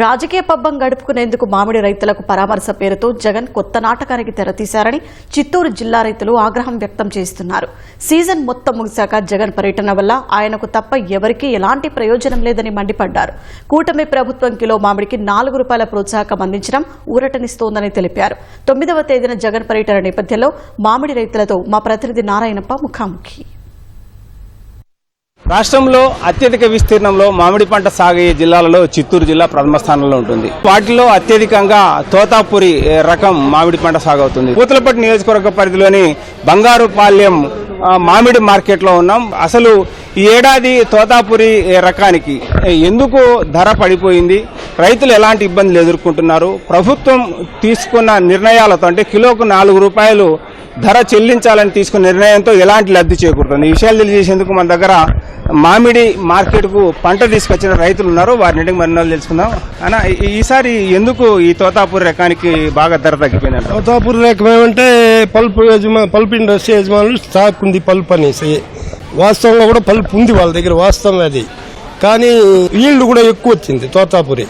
రాజకీయ పబ్బం గడుపుకునేందుకు మామిడి రైతులకు పరామర్శ పేరుతో జగన్ కొత్త నాటకానికి తెరతీశారని చిత్తూరు జిల్లా రైతులు ఆగ్రహం వ్యక్తం చేస్తున్నారు. సీజన్ మొత్తం ముగిశాక జగన్ పర్యటన వల్ల ఆయనకు తప్ప ఎవరికీ ఎలాంటి ప్రయోజనం లేదని మండిపడ్డారు. కూటమి ప్రభుత్వం కిలో మామిడికి నాలుగు రూపాయల ప్రోత్సాహకం అందించడం ఊరటనిస్తోందని తెలిపారు. తొమ్మిదవ తేదీన జగన్ పర్యటన నేపథ్యంలో మామిడి రైతులతో మా ప్రతినిధి నారాయణప్ప ముఖాముఖి. రాష్ట్రంలో అత్యధిక విస్తీర్ణంలో మామిడి పంట సాగయ్యే జిల్లాలలో చిత్తూరు జిల్లా ప్రథమ స్థానంలో ఉంటుంది. వాటిలో అత్యధికంగా తోతాపురి రకం మామిడి పంట సాగవుతుంది. పూతలపట్టు నియోజకవర్గ పరిధిలోని బంగారుపాల్యం మామిడి మార్కెట్లో ఉన్నాం. అసలు ఈ ఏడాది తోతాపురి రకానికి ఎందుకు ధర పడిపోయింది? రైతులు ఎలాంటి ఇబ్బందులు ఎదుర్కొంటున్నారు? ప్రభుత్వం తీసుకున్న నిర్ణయాలతో అంటే కిలోకు నాలుగు రూపాయలు ధర చెల్లించాలని తీసుకున్న నిర్ణయంతో ఎలాంటి లబ్ధి చేకూరుతుంది? ఈ విషయాలు తెలియజేసేందుకు మన దగ్గర మామిడి మార్కెట్కు పంట తీసుకొచ్చిన రైతులు ఉన్నారు. వారిని మరిన్నోళ్ళు తెలుసుకుందాం. అన్న ఈసారి ఎందుకు ఈ తోతాపూర్ రకానికి బాగా ధర తగ్గిపోయిందంట తోతాపూర్ రకం ఏమంటే పల్ప్ యజమా పల్ప్ ఇండస్ట్రీ యజమానులు స్టాక్ ఉంది పల్ప్ అనేసి వాస్తవంగా కూడా పల్ప్ ఉంది వాళ్ళ దగ్గర వాస్తవం అది. కానీ ఈల్డ్ కూడా ఎక్కువ వచ్చింది తోతాపురి.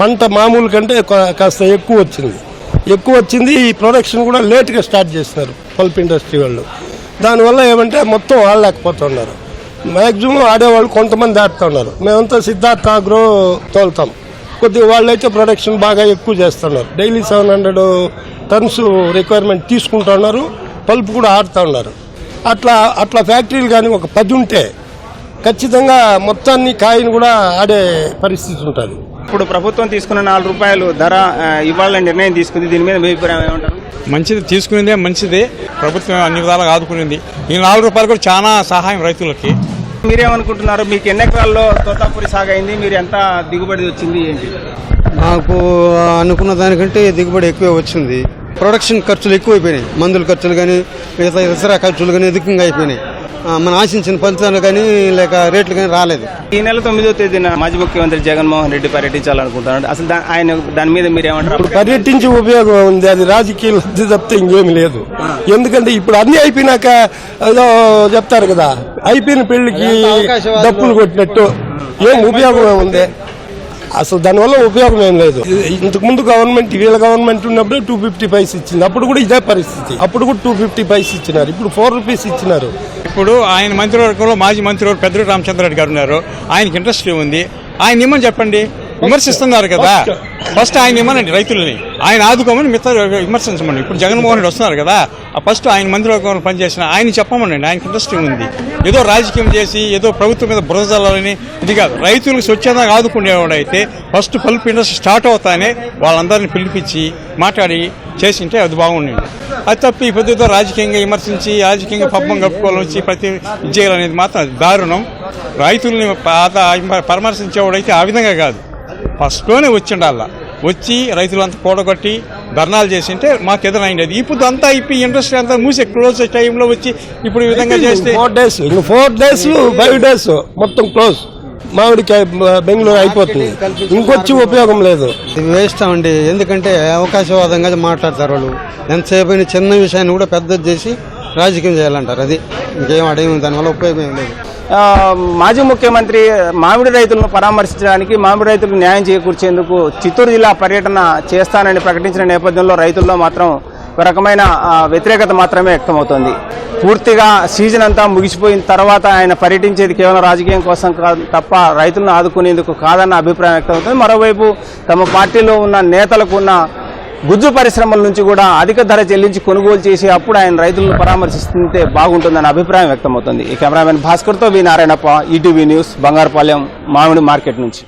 పంట మామూలు కంటే కా- కాస్త ఎక్కువ వచ్చింది. ఎక్కువ వచ్చింది ఈ ప్రొడక్షన్ కూడా లేట్గా స్టార్ట్ చేస్తున్నారు పల్ప్ ఇండస్ట్రీ వాళ్ళు. దానివల్ల ఏమంటే మొత్తం ఆడలేకపోతున్నారు. మ్యాక్సిమం ఆడేవాళ్ళు కొంతమంది ఆడుతున్నారు మేమంతా సిద్ధార్థ ఆగ్రో తోలుతాం. కొద్దిగా వాళ్ళైతే ప్రొడక్షన్ బాగా ఎక్కువ చేస్తున్నారు. Daily seven hundred tons requirement తీసుకుంటున్నారు పల్ప్ కూడా ఆడుతూ ఉన్నారు. అట్లా అట్లా ఫ్యాక్టరీలు కానీ ఒక పది ఉంటే ఖచ్చితంగా మొత్తాన్ని కాయను కూడా ఆడే పరిస్థితి ఉంటుంది. ఇప్పుడు ప్రభుత్వం తీసుకున్న నాలుగు రూపాయలు ధర ఇవ్వాలని నిర్ణయం తీసుకుంది. దీని మీద మీ అభిప్రాయం ఏమంటారు? మంచిది తీసుకునేదే మంచిది. ప్రభుత్వం అన్ని విధాలుగా ఆదుకునింది. ఈ నాలుగు రూపాయలు కూడా చాలా సహాయం రైతులకి. మీరేమనుకుంటున్నారు? మీకు ఎన్ని ఎకరాల్లో తోతాపురి సాగైంది? మీరు ఎంత దిగుబడి వచ్చింది? ఏంటి? నాకు అనుకున్న దానికంటే దిగుబడి ఎక్కువే వచ్చింది. ప్రొడక్షన్ ఖర్చులు ఎక్కువైపోయినాయి. మందుల ఖర్చులు కానీ మిగతా ఇతర ఖర్చులు కానీ అధికంగా అయిపోయినాయి. మనం ఆశించిన ఫలితాలు కానీ లేక రేట్లు కానీ రాలేదు. ఈ నెల తొమ్మిదో తేదీన మాజీ ముఖ్యమంత్రి జగన్మోహన్ రెడ్డి పర్యటించాలనుకుంటున్నాడు. అసలు ఆయన దాని మీద మీరు ఏమంటారు ఇప్పుడు పర్యటించే ఉపయోగం ఉంది. అది రాజకీయ లబ్ధి తప్పితే ఇంకేమి లేదు. ఎందుకంటే ఇప్పుడు అన్ని అయిపోయినాక ఏదో చెప్తారు కదా అయిపోయిన పెళ్ళికి డప్పులు కొట్టినట్టు. ఏం ఉపయోగం ఏముంది అసలు దానివల్ల ఉపయోగం ఏం లేదు. ఇంతకు ముందు గవర్నమెంట్ వీళ్ళ గవర్నమెంట్ ఉన్నప్పుడు టూ ఫిఫ్టీ పైస్ ఇచ్చింది. అప్పుడు కూడా ఇదే పరిస్థితి. అప్పుడు కూడా టూ ఫిఫ్టీ పైస్ ఇచ్చినారు. ఇప్పుడు ఫోర్ రూపీస్ ఇచ్చినారు. ఇప్పుడు ఆయన మంత్రివర్గంలో మాజీ మంత్రివర్గం పెద్దరెడ్డి రామచంద్రరెడ్డి గారు ఉన్నారు. ఆయనకి ఇంట్రెస్ట్ ఉంది ఆయన ఇమ్మని చెప్పండి. విమర్శిస్తున్నారు కదా. ఫస్ట్ ఆయన ఇమ్మనండి రైతులని? ఆయన ఆదుకోమని మిగతా విమర్శించమని. ఇప్పుడు జగన్మోహన్ రెడ్డి వస్తున్నారు కదా. ఆ ఫస్ట్ ఆయన మంత్రివర్గంలో పనిచేసిన ఆయన చెప్పమనండి. ఆయనకి ఇంట్రెస్ట్ ఉంది ఏదో రాజకీయం చేసి ఏదో ప్రభుత్వం మీద బురద చల్లాలని ఇది కాదు. రైతులకు స్వచ్ఛందంగా ఆదుకునేవాడు అయితే ఫస్ట్ పల్ప్ ఇండస్ట్రీ స్టార్ట్ అవుతానే వాళ్ళందరినీ పిలిపించి మాట్లాడి చేసింటే అది బాగుండండి అది తప్పి ఈ పొద్దుతో రాజకీయంగా విమర్శించి రాజకీయంగా పబ్బం కప్పుకోవాలని వచ్చి ప్రతి చేయాలనేది మాత్రం అది దారుణం. రైతుల్ని పాత పరామర్శించేవాడైతే ఆ విధంగా కాదు. ఫస్ట్లోనే వచ్చిండాల వచ్చి రైతులంతా కూడగొట్టి ధర్నాలు చేసింటే మాకు ఎదురైంది. ఇప్పుడు అంతా ఇప్పుడు ఇండస్ట్రీ అంతా మూసే క్లోజ్ టైంలో వచ్చి ఇప్పుడు ఈ విధంగా చేస్తే four days four days five days మొత్తం క్లోజ్ మామిడికాయ బెంగళూరు అయిపోతుంది. ఇంకొచ్చి ఉపయోగం లేదు. ఇది వేస్ట్ అండి. ఎందుకంటే అవకాశవాదంగా మాట్లాడతారు వాళ్ళు. ఎంతసేపు అయినా చిన్న విషయాన్ని కూడా పెద్దది చేసి రాజకీయం చేయాలంటారు. అది ఇంకేం అడేమి దానివల్ల ఉపయోగం ఏం లేదు. మాజీ ముఖ్యమంత్రి మామిడి రైతులను పరామర్శించడానికి మామిడి రైతులకు న్యాయం చేకూర్చేందుకు చిత్తూరు జిల్లా పర్యటన చేస్తానని ప్రకటించిన నేపథ్యంలో రైతుల్లో మాత్రం ఒక రకమైన వ్యతిరేకత మాత్రమే వ్యక్తమవుతోంది. పూర్తిగా సీజన్ అంతా ముగిసిపోయిన తర్వాత ఆయన పర్యటించేది కేవలం రాజకీయం కోసం కాదు తప్ప రైతులను ఆదుకునేందుకు కాదన్న అభిప్రాయం వ్యక్తమవుతుంది. మరోవైపు తమ పార్టీలో ఉన్న నేతలకు ఉన్న గుజ్జు పరిశ్రమల నుంచి కూడా అధిక ధర చెల్లించి కొనుగోలు చేసి అప్పుడు ఆయన రైతులను పరామర్శిస్తుంటే బాగుంటుందన్న అభిప్రాయం వ్యక్తమవుతుంది. ఈ cameraman భాస్కర్తో V Narayanappa ETV news Bangarupalem మామిడి మార్కెట్ నుంచి.